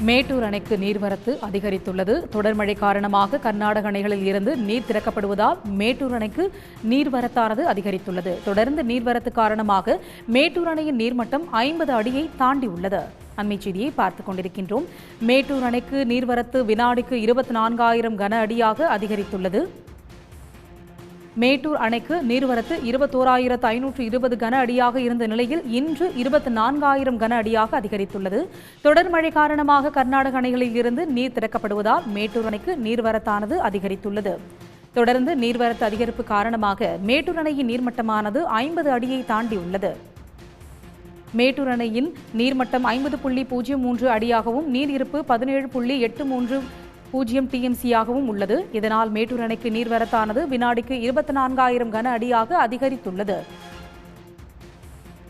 மேட்டூர் அணைக்கு நீர்வரத்து அதிகரித்துள்ளது. தொடர் மழை காரணமாக கர்நாடக அணைகளில் இருந்து நீர் திறக்கப்படுவதால் மேட்டூர் அணைக்கு நீர்வரத்தானது அதிகரித்துள்ளது. தொடர்ந்து நீர்வரத்து காரணமாக மேட்டூர் அணையின் நீர்மட்டம் ஐம்பது அடியை தாண்டியுள்ளது அண்மைச் செய்தியை பார்த்துக் கொண்டிருக்கின்றோம். மேட்டூர் அணைக்கு நீர்வரத்து வினாடிக்கு இருபத்தி நான்காயிரம் கன அடியாக அதிகரித்துள்ளது. மேட்டூர் அணைக்கு நீர்வரத்து இருபத்தோராயிரத்து ஐநூற்று இருபது கன அடியாக இருந்த நிலையில் இன்று இருபத்தி நான்காயிரம் கன அடியாக அதிகரித்துள்ளது. தொடர் மழை காரணமாக கர்நாடக அணைகளில் இருந்து நீர் திறக்கப்படுவதால் மேட்டூர் அணைக்கு நீர்வரத்தானது அதிகரித்துள்ளது. தொடர்ந்து நீர்வரத்து அதிகரிப்பு காரணமாக மேட்டூர் அணையின் நீர்மட்டமானது ஐம்பது அடியை தாண்டியுள்ளது மேட்டூர் அணையின் நீர்மட்டம் ஐம்பது புள்ளி பூஜ்ஜியம் மூன்று அடியாகவும் நீர் இருப்பு பதினேழு புள்ளி எட்டு மூன்று பூஜ்ஜியம் டிஎம்சியாகவும் உள்ளது. இதனால் மேட்டூர் அணைக்கு நீர்வரத்தானது வினாடிக்கு இருபத்தி நான்காயிரம் கன அடியாக அதிகரித்துள்ளது.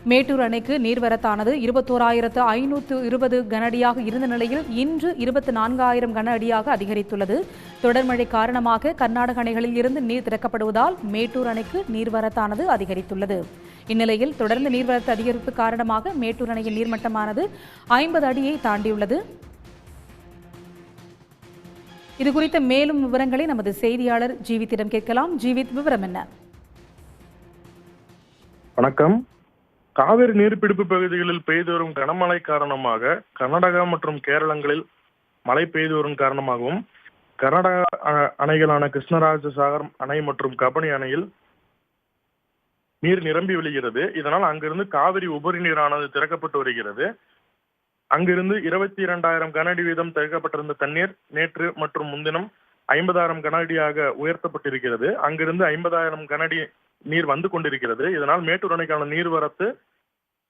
மேட்டூர் அணைக்கு நீர்வரத்தானது இருபத்தோராயிரத்து ஐநூற்று இருபது கனஅடியாக இருந்த நிலையில் இன்று இருபத்தி நான்காயிரம் கன அடியாக அதிகரித்துள்ளது. தொடர் மழை காரணமாக கர்நாடக அணைகளில் இருந்து நீர் திறக்கப்படுவதால் மேட்டூர் அணைக்கு நீர்வரத்தானது அதிகரித்துள்ளது. இந்நிலையில் தொடர்ந்து நீர்வரத்து அதிகரிப்பு காரணமாக மேட்டூர் அணையின் நீர்மட்டமானது ஐம்பது அடியை தாண்டியுள்ளது. இது குறித்த மேலும் விவரங்களை நமது செய்தியாளர் ஜீவித்திடம் கேட்கலாம். ஜீவித் விவரம் என்ன? வணக்கம். காவிரி நீர்பிடிப்பு பகுதிகளில் பெய்து வரும் கனமழை காரணமாக கர்நாடகா மற்றும் கேரளங்களில் மழை பெய்து வரும் காரணமாகவும் கர்நாடகா அணைகளான கிருஷ்ணராஜ சாகர் அணை மற்றும் கபனி அணையில் நீர் நிரம்பி வெளிகிறது இதனால் அங்கிருந்து காவிரி உபரி நீரானது திறக்கப்பட்டு வருகிறது. அங்கிருந்து இருபத்தி இரண்டாயிரம் கன அடி வீதம் திறக்கப்பட்டிருந்த தண்ணீர் நேற்று மற்றும் முன்தினம் ஐம்பதாயிரம் கன அடியாக உயர்த்தப்பட்டிருக்கிறது. அங்கிருந்து ஐம்பதாயிரம் கன அடி நீர் வந்து கொண்டிருக்கிறது. இதனால் மேட்டூர் அணைக்கான நீர்வரத்து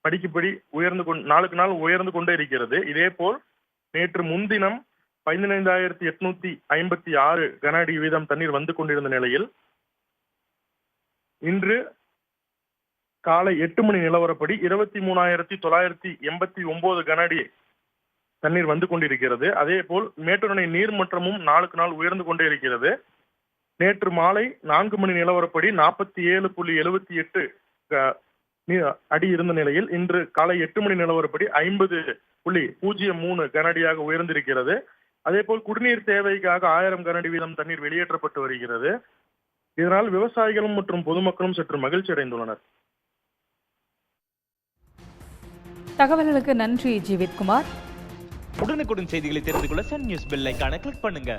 படிக்குப்படி உயர்ந்து கொண்டு நாளுக்கு நாள் உயர்ந்து கொண்டே இருக்கிறது. இதே போல் நேற்று முன்தினம் பதினைந்தாயிரத்தி எட்நூத்தி ஐம்பத்தி ஆறு கன அடி வீதம் தண்ணீர் வந்து கொண்டிருந்த நிலையில் இன்று காலை எட்டு மணி நிலவரப்படி இருபத்தி மூணாயிரத்தி தொள்ளாயிரத்தி எண்பத்தி ஒன்பது கனஅடி தண்ணீர் வந்து கொண்டிருக்கிறது. அதே போல் மேட்டூர் அணை நீர்மட்டமும் நாளுக்கு நாள் உயர்ந்து கொண்டே இருக்கிறது. நேற்று மாலை நான்கு மணி நிலவரப்படி நாற்பத்தி ஏழு புள்ளி எழுபத்தி எட்டு அடி இருந்த நிலையில் இன்று காலை எட்டு மணி நிலவரப்படி ஐம்பது புள்ளி பூஜ்ஜியம் மூணு கனஅடியாக உயர்ந்திருக்கிறது. அதே போல் குடிநீர் தேவைக்காக ஆயிரம் கனஅடி வீதம் தண்ணீர் வெளியேற்றப்பட்டு வருகிறது. இதனால் விவசாயிகளும் மற்றும் பொதுமக்களும் சற்று மகிழ்ச்சி அடைந்துள்ளனர் தகவல்களுக்கு நன்றி ஜீவித்குமார் உடனுக்குடன் செய்திகளை தெரிந்து கொள்ள சன் நியூஸ் பெல் ஐக்கான கிளிக் பண்ணுங்க.